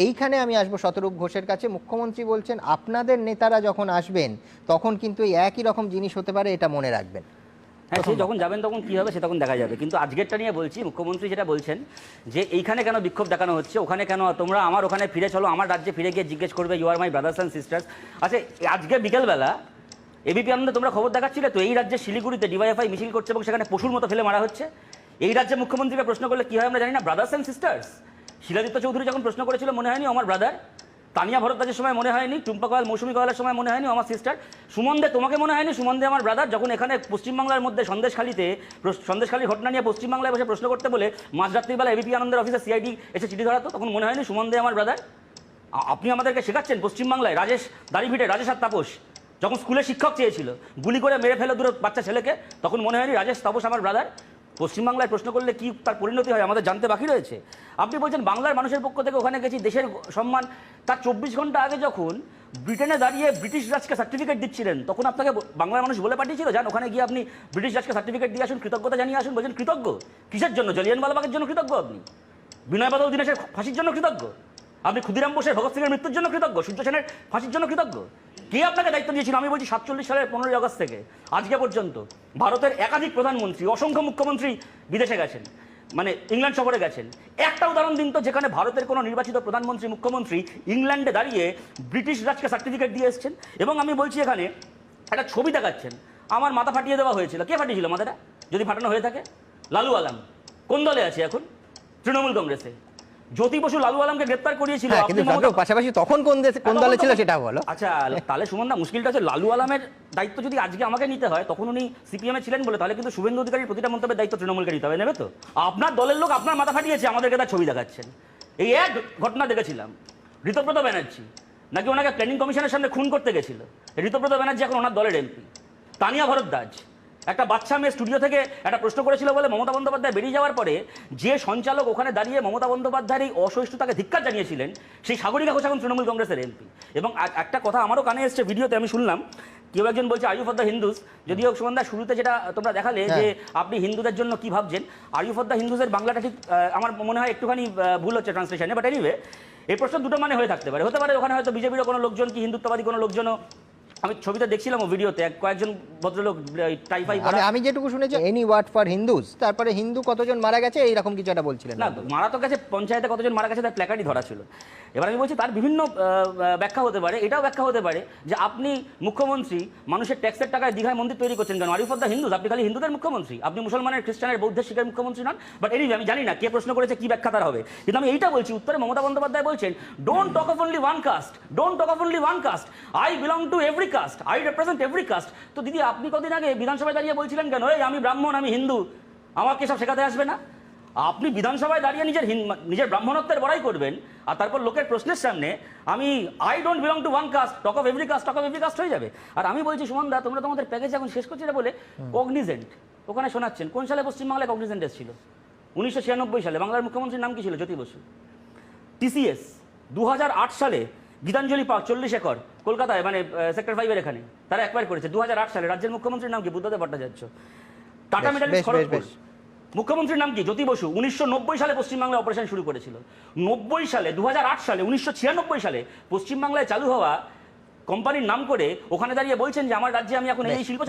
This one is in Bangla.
এইখানে আমি আসব শতরূপ ঘোষের কাছে। মুখ্যমন্ত্রী বলছেন আপনাদের নেতারা যখন আসবেন তখন কিন্তু একই রকম জিনিস হতে পারে এটা মনে রাখবেন। হ্যাঁ সে যখন যাবেন তখন কি হবে সে তখন দেখা যাবে। কিন্তু আজকেরটা নিয়ে বলছি মুখ্যমন্ত্রী যেটা বলছেন যে এইখানে কেন বিক্ষোভ দেখানো হচ্ছে ওখানে কেন তোমরা আমার ওখানে ফিরে চলো আমার রাজ্যে ফিরে গিয়ে জিজ্ঞেস করবে you are my brothers and sisters আচ্ছা আজকে বিকেলবেলা এবিপি আনন্দে তোমরা খবর দেখাচ্ছিলে তো এই রাজ্যে শিলিগুড়িতে ডিওয়াইএফআই মিছিল করছে এবং সেখানে পশুর মতো ফেলে মারা হচ্ছে? এই রাজ্যে মুখ্যমন্ত্রীকে প্রশ্ন করলে কি হয় আমরা জানি না brothers and sisters Shiladitya Chowdhury যখন প্রশ্ন করেছিল, মনে হয়নি আমার ব্রাদার তানিয়া ভরদ্বাজের সময় মনে হয়নি, টুম্পা কয়াল, মৌসুমী কয়ালের সময় মনে হয়নি আমার সিস্টার সুমন দে, তোমাকে মনে হয়নি? সুমন দে, আমার ব্রাদার যখন এখানে পশ্চিমবাংলার মধ্যে সন্দেশখালিতে সন্দেশখালির ঘটনা নিয়ে পশ্চিমবাংলায় বসে প্রশ্ন করতে বলে মাঝরাত্রিবেলা এবিপি আনন্দের অফিসে সিআইডি এসে চিঠি ধরাতো, তখন মনে হয়নি সুমন দে আমার ব্রাদার আপনি আমাদেরকে শেখাচ্ছেন পশ্চিমবাংলায়? রাজেশ, দাড়িভিটে রাজেশ আর তাপস। যখন স্কুলে শিক্ষক চেয়েছিল, গুলি করে মেরে ফেলে দূরে বাচ্চা ছেলেকে, তখন মনে হয়নি রাজেশ, তাপস আমার ব্রাদার পশ্চিমবাংলায় প্রশ্ন করলে কি তার পরিণতি হয়? আমাদের জানতে বাকি রয়েছে। আপনি বলছেন বাংলার মানুষের পক্ষ থেকে ওখানে গেছি, দেশের সম্মান। তার চব্বিশ ঘণ্টা আগে যখন ব্রিটেনে দাঁড়িয়ে ব্রিটিশ রাজকে সার্টিফিকেট দিচ্ছিলেন, তখন আপনাকে বাংলার মানুষ বলে পাঠিয়েছিল, যান, ওখানে গিয়ে আপনি ব্রিটিশ রাজকে সার্টিফিকেট দিয়ে আসুন, কৃতজ্ঞতা জানিয়ে আসুন। বলছেন, কৃতজ্ঞ? কিসের জন্য? জলিয়ানওয়ালাবাগের জন্য কৃতজ্ঞ আপনি? বিনয় বাদল, দীনেশের ফাঁসির জন্য কৃতজ্ঞ? আপনি ক্ষুদিরাম বোসের, ভগৎ সিংয়ের মৃত্যুর জন্য কৃতজ্ঞ? সূর্য সেনের ফাঁসির জন্য কৃতজ্ঞ? কে আপনাকে দায়িত্ব দিয়েছিল? আমি বলছি সাতচল্লিশ সালের পনেরোই আগস্ট থেকে, আজকে পর্যন্ত। ভারতের একাধিক প্রধানমন্ত্রী, অসংখ্য মুখ্যমন্ত্রী বিদেশে গেছেন মানে ইংল্যান্ড সফরে গেছেন। একটা উদাহরণ দিন তো, যেখানে ভারতের কোনো নির্বাচিত প্রধানমন্ত্রী, মুখ্যমন্ত্রী ইংল্যান্ডে দাঁড়িয়ে ব্রিটিশ রাজকে সার্টিফিকেট দিয়ে এসেছেন এবং আমি বলছি এখানে একটা ছবি দেখাচ্ছেন। আমার মাথা ফাটিয়ে দেওয়া হয়েছিল। কে ফাটিয়েছিল মাথাটা? যদি ফাটানো হয়ে থাকে? লালু আলাম। কোন দলে আছে এখন? তৃণমূল কংগ্রেসে। জ্যোতি বসু লালু আলমকে গ্রেপ্তার করিয়েছিল হ্যাঁ পাশাপাশি তখন কোন দেশে কোন দলে ছিল সেটা বলো। আচ্ছা তাহলে সুমন দা মুশকিলটা হচ্ছে লালু আলমের দায়িত্ব যদি আজকে আমাকে নিতে হয় তখন উনি সিপিএমে ছিলেন বলে তাহলে কিন্তু শুভেন্দু অধিকারীর প্রতিটা মন্তব্যের দায়িত্ব তৃণমূলকে নিতে হবে নেবে তো? আপনার দলের লোক আপনার মাথা ফাটিয়েছে আমাদেরকে তার ছবি দেখাচ্ছেন। এই এক ঘটনা দেখেছিলাম। ঋতব্রত ব্যানার্জি নাকি ওনাকে প্ল্যানিং কমিশনের সামনে খুন করতে গেছিল? ঋতব্রত ব্যানার্জি এখন ওনার দলের এমপি তানিয়া ভরদ্বাজ একটা বাচ্চা মেয়ে স্টুডিও থেকে একটা প্রশ্ন করেছিল বলে মমতা বন্দ্যোপাধ্যায় বেরিয়ে যাওয়ার পরে যে সঞ্চালক ওখানে দাঁড়িয়ে মমতা বন্দ্যোপাধ্যায়ের এই অসহিষ্ণুতাকে ধিক্কার জানিয়েছিলেন সেই সাগরিকা ঘোষ এখন তৃণমূল কংগ্রেসের এমপি এবং একটা কথা আমারও কানে এসছে ভিডিওতে আমি শুনলাম কেউ একজন বলছে আরিফ দ্য হিন্দুস যদিও সুমন্দা শুরুতে যেটা তোমরা দেখালে যে আপনি হিন্দুদের জন্য কি ভাবছেন আরিফ দ্য হিন্দুসের বাংলাটা ঠিক আমার মনে হয় একটুখানি ভুল হচ্ছে ট্রান্সলেশনে বাট এনিওয়ে এই প্রশ্ন দুটো মানে হয়ে থাকতে পারে। হতে পারে ওখানে হয়তো বিজেপির কোনো লোকজন কি হিন্দুত্ববাদী কোনো লোকজনও আমি ছবিটা দেখছিলাম ও ভিডিওতে এক কয়েকজন ভদ্রলোক টাইফাই আমি আমি যেটুকু শুনেছি এনি ওয়ার্ড ফর হিন্দুস তারপরে হিন্দু কতজন মারা গেছে এইরকম কিছু একটা বলছিলেন। না মারা তো গেছে পঞ্চায়েতে কতজন মারা গেছে তার প্ল্যাকার্ডই ধরা ছিল। এবার আমি বলছি তার বিভিন্ন ব্যাখ্যা হতে পারে এটাও ব্যাখ্যা হতে পারে যে আপনি মুখ্যমন্ত্রী মানুষের ট্যাক্সের টাকায় দীঘায় মন্দির তৈরি করছেন কেন? আরিফ দ্য হিন্দুস আপনি খালি হিন্দুদের মুখ্যমন্ত্রী। আপনি মুসলমানের খ্রিস্টানের বৌদ্ধের শিখের মুখ্যমন্ত্রী নন বাট এনি আমি জানি না কে প্রশ্ন করেছে কি ব্যাখ্যা তার হবে। কিন্তু আমি এইটা বলছি উত্তরে মমতা বন্দ্যোপাধ্যায় বলছেন don't talk of only one caste don't talk of only one caste I belong to every caste I represent every caste তো দিদি আপনি কদিন আগে বিধানসভায় দাঁড়িয়ে বলছিলেন কেন? এই আমি ব্রাহ্মণ আমি হিন্দু। আমাকে সব শেখাতে আসবে না? আপনি বিধানসভায় দাঁড়িয়ে নিজের নিজের ব্রাহ্মণত্বের বড়াই করবেন আর তারপর লোকের প্রশ্নের সামনে আমি I don't belong to one caste talk of every caste talk of every caste হয়ে যাবে। আর আমি বলছি সুমন দা তোমরা তোমাদের প্যাকেজ এখন শেষ করছিলে বলে কগনিজেন্ট ওখানে শোনাচ্ছেন। কোন সালে পশ্চিমবাংলায় কগনিজেন্ট এসেছিল উনিশশো ছিয়ানব্বই সালে। বাংলার মুখ্যমন্ত্রীর নাম কি ছিল? জ্যোতি বসু। টিসিএস দু হাজার আট সালে গীতাঞ্জলি পার্ক চল্লিশ একর। কলকাতায় মানে সেক্টর ফাইভের এখানে তারা একবার করেছে। দু সালে রাজ্যের মুখ্যমন্ত্রীর নাম কি? বুদ্ধদেব ভট্টাচার্য। টাটা মেটালিক্স খড়গপুর মুখ্যমন্ত্রীর নাম কি? জ্যোতি বসু। উনিশশো নব্বই সালে পশ্চিমবাংলায় অপারেশন শুরু করেছিল। নব্বই সালে দু হাজার আট সালে উনিশশো ছিয়ানব্বই সালে পশ্চিমবাংলায় চালু হওয়া কোম্পানির নাম করে ওখানে দাঁড়িয়ে বলছেন যে আমার রাজ্যে আমি এখন এই শিল্প।